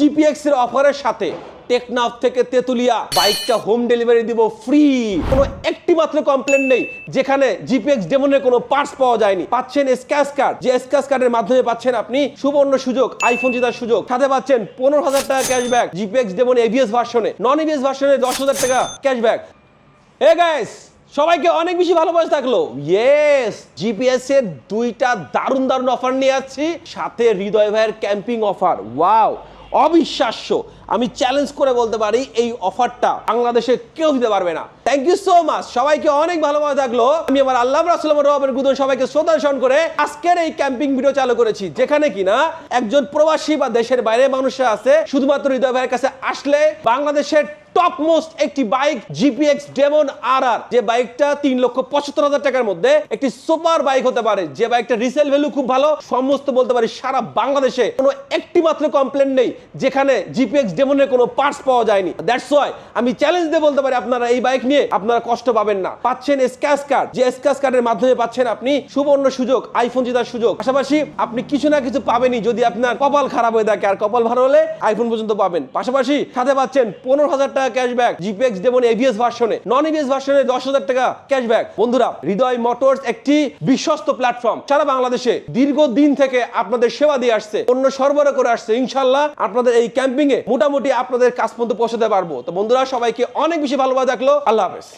GPX এর অফারের সাথে টেকনাফ থেকে তেতুলিয়া বাইকটা হোম ডেলিভারি দিব ফ্রি। কোনো একটি মাত্র কমপ্লেন নেই, যেখানে জিপিএক্স ডেমনের কোনো পার্টস পাওয়া যায়নি। পাচ্ছেন স্ক্যাচ কার্ড যে স্ক্যাচ কার্ডের মাধ্যমে পাচ্ছেন আপনি সুবর্ণ সুযোগ আইফোন জেতার সুযোগ। সাথে পাচ্ছেন পনেরো হাজার টাকা ক্যাশব্যাক জিপিএক্স ডেমন এভিএস ভার্সনে নন এভিএস ভার্সনে দশ হাজার টাকা ক্যাশব্যাক এ গাইস সবাইকে অনেক বেশি ভালোবাসা থাকল। ইয়েস জিপিএস এর দুইটা দারুণ দারুণ অফার নিয়ে যাচ্ছি সাথে হৃদয় ভাইয়ের ক্যাম্পিং অফার ওয়াও অবিশ্বাস্য। আমি চ্যালেঞ্জ করে বলতে পারি, এই অফারটা বাংলাদেশে কেউ দিতে পারবে না। থ্যাংক ইউ সো মাচ সবাইকে অনেক ভালোভাবে থাকল। আমি আমার আল্লাহ রাসুল্লাহ রবের গুদ সবাইকে শ্রদ্ধা করে আজকের এই ক্যাম্পিং ভিডিও চালু করেছি, যেখানে কিনা একজন প্রবাসী বা দেশের বাইরে মানুষরা আছে, শুধুমাত্র হৃদয় ভাইয়ের কাছে আসলে বাংলাদেশের টপ মোস্ট একটি বাইক জিপিএক্স ডেমন আর আর যে বাইকটা তিন লক্ষ পঁচাত্তর হাজার টাকার মধ্যে একটি সুপার বাইক হতে পারে। যে বাইকটা রিসেল ভ্যালু খুব ভালো, সমস্ত বলতে পারি সারা বাংলাদেশে কোনো একটি মাত্র কমপ্লেন নেই, যেখানে জিপিএক্স ডেমনের কোনো পার্টস পাওয়া যায়নি। দ্যাটস ওয়াই আমি চ্যালেঞ্জ দিয়ে বলতে পারি আপনারা এই বাইক নিয়ে, আপনারা কষ্ট পাবেন না। পাচ্ছেন স্ক্যাচ কার্ড যে স্ক্যাচ কার্ডের মাধ্যমে পাচ্ছেন আপনি সুবর্ণ সুযোগ আইফোন জেতার সুযোগ। পাশাপাশি আপনি কিছু না কিছু পাবেনই যদি আপনার কপাল খারাপ হয়ে থাকে, আর কপাল ভালো হলে আইফোন পর্যন্ত পাবেন। পাশাপাশি সাথে পাচ্ছেন পনেরো হাজার টাকা ক্যাশব্যাক জিপিএক্স দেবন এভিএস ভার্সনে নন এভিএস ভার্সনে দশ হাজার টাকা ক্যাশব্যাক বন্ধুরা, হৃদয় মোটরস একটি বিশ্বস্ত প্ল্যাটফর্ম সারা বাংলাদেশে দীর্ঘদিন থেকে আপনাদের সেবা দিয়ে আসছে অন্য সরবরাহ করে আসছে। ইনশাল্লাহ আপনাদের এই ক্যাম্পিং এ মোটামুটি আপনাদের কাজ পর্যন্ত পৌঁছাতে পারব। তো বন্ধুরা, সবাইকে অনেক বেশি ভালোবাসা থাকল। আল্লাহ হাফেজ।